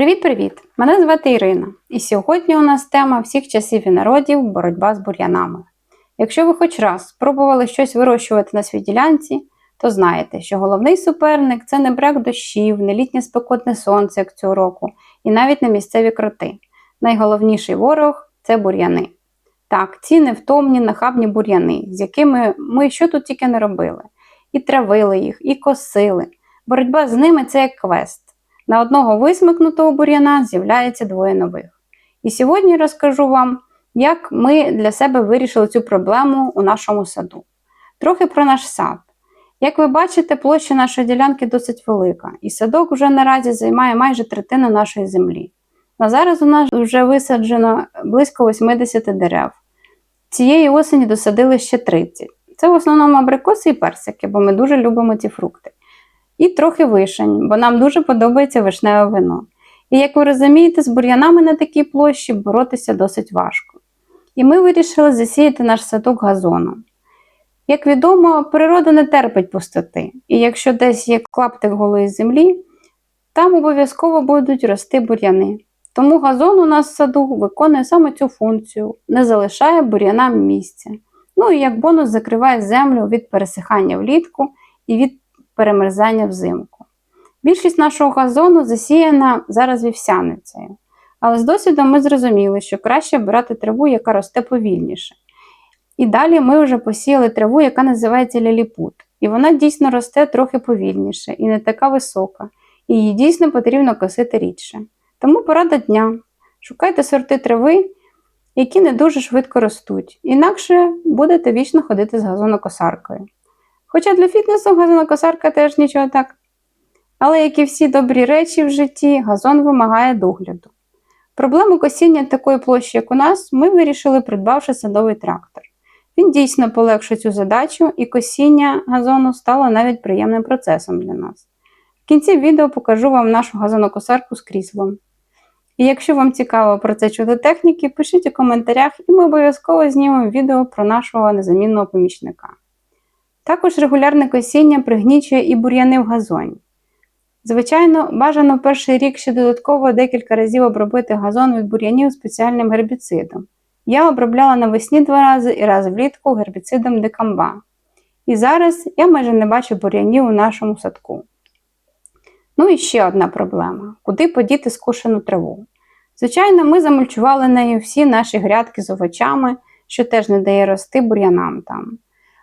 Привіт-привіт! Мене звати Ірина, і сьогодні у нас тема всіх часів і народів боротьба з бур'янами. Якщо ви хоч раз спробували щось вирощувати на своїй ділянці, то знаєте, що головний суперник це не брак дощів, не літнє спекотне сонце, як цього року, і навіть не місцеві кроти. Найголовніший ворог це бур'яни. Так, ці невтомні, нахабні бур'яни, з якими ми що тут тільки не робили. І травили їх, і косили. Боротьба з ними це як квест. На одного висмикнутого бур'яна з'являється двоє нових. І сьогодні розкажу вам, як ми для себе вирішили цю проблему у нашому саду. Трохи про наш сад. Як ви бачите, площа нашої ділянки досить велика, і садок вже наразі займає майже третину нашої землі. На зараз у нас вже висаджено близько 80 дерев. Цієї осені досадили ще 30. Це в основному абрикоси і персики, бо ми дуже любимо ці фрукти. І трохи вишень, бо нам дуже подобається вишневе вино. І як ви розумієте, з бур'янами на такій площі боротися досить важко. І ми вирішили засіяти наш садок газоном. Як відомо, природа не терпить пустоти, і якщо десь є клаптик голої землі, там обов'язково будуть рости бур'яни. Тому газон у нас в саду виконує саме цю функцію, не залишає бур'янам місця. Ну і як бонус закриває землю від пересихання влітку і від перемерзання взимку. Більшість нашого газону засіяна зараз вівсяницею, але з досвідом ми зрозуміли, що краще обирати траву, яка росте повільніше. І далі ми вже посіяли траву, яка називається ліліпут. І вона дійсно росте трохи повільніше і не така висока, і її дійсно потрібно косити рідше. Тому порада дня. Шукайте сорти трави, які не дуже швидко ростуть, інакше будете вічно ходити з газонокосаркою. Хоча для фітнесу газонокосарка теж нічого так. Але, як і всі добрі речі в житті, газон вимагає догляду. Проблему косіння такої площі, як у нас, ми вирішили, придбавши садовий трактор. Він дійсно полегшує цю задачу, і косіння газону стало навіть приємним процесом для нас. В кінці відео покажу вам нашу газонокосарку з кріслом. І якщо вам цікаво про це чудо техніки, пишіть у коментарях, і ми обов'язково знімемо відео про нашого незамінного помічника. Також регулярне косіння пригнічує і бур'яни в газоні. Звичайно, бажано перший рік ще додатково декілька разів обробити газон від бур'янів спеціальним гербіцидом. Я обробляла навесні два рази і раз влітку гербіцидом декамба. І зараз я майже не бачу бур'янів у нашому садку. Ну і ще одна проблема: куди подіти скушену траву? Звичайно, ми замульчували нею всі наші грядки з овочами, що теж не дає рости бур'янам там.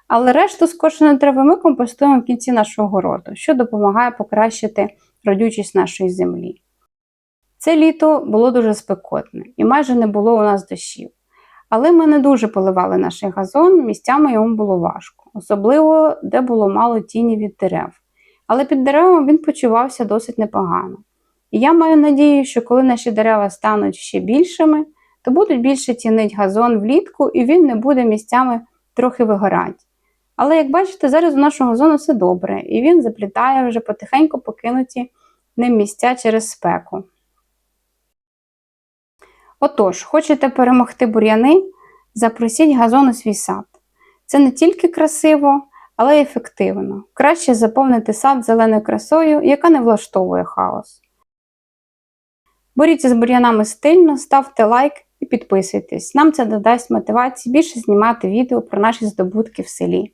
Але решту скошеної трави ми компостуємо в кінці нашого городу, що допомагає покращити родючість нашої землі. Це літо було дуже спекотне і майже не було у нас дощів. Але ми не дуже поливали наш газон, місцями йому було важко, особливо де було мало тіні від дерев. Але під деревом він почувався досить непогано. І я маю надію, що коли наші дерева стануть ще більшими, то будуть більше тінить газон влітку і він не буде місцями трохи вигорати. Але, як бачите, зараз у нашого газону все добре, і він заплітає вже потихеньку покинуті ним місця через спеку. Отож, хочете перемогти бур'яни, запросіть газон у свій сад. Це не тільки красиво, але й ефективно. Краще заповнити сад зеленою красою, яка не влаштовує хаос. Боріться з бур'янами стильно, ставте лайк і підписуйтесь. Нам це додасть мотивації більше знімати відео про наші здобутки в селі.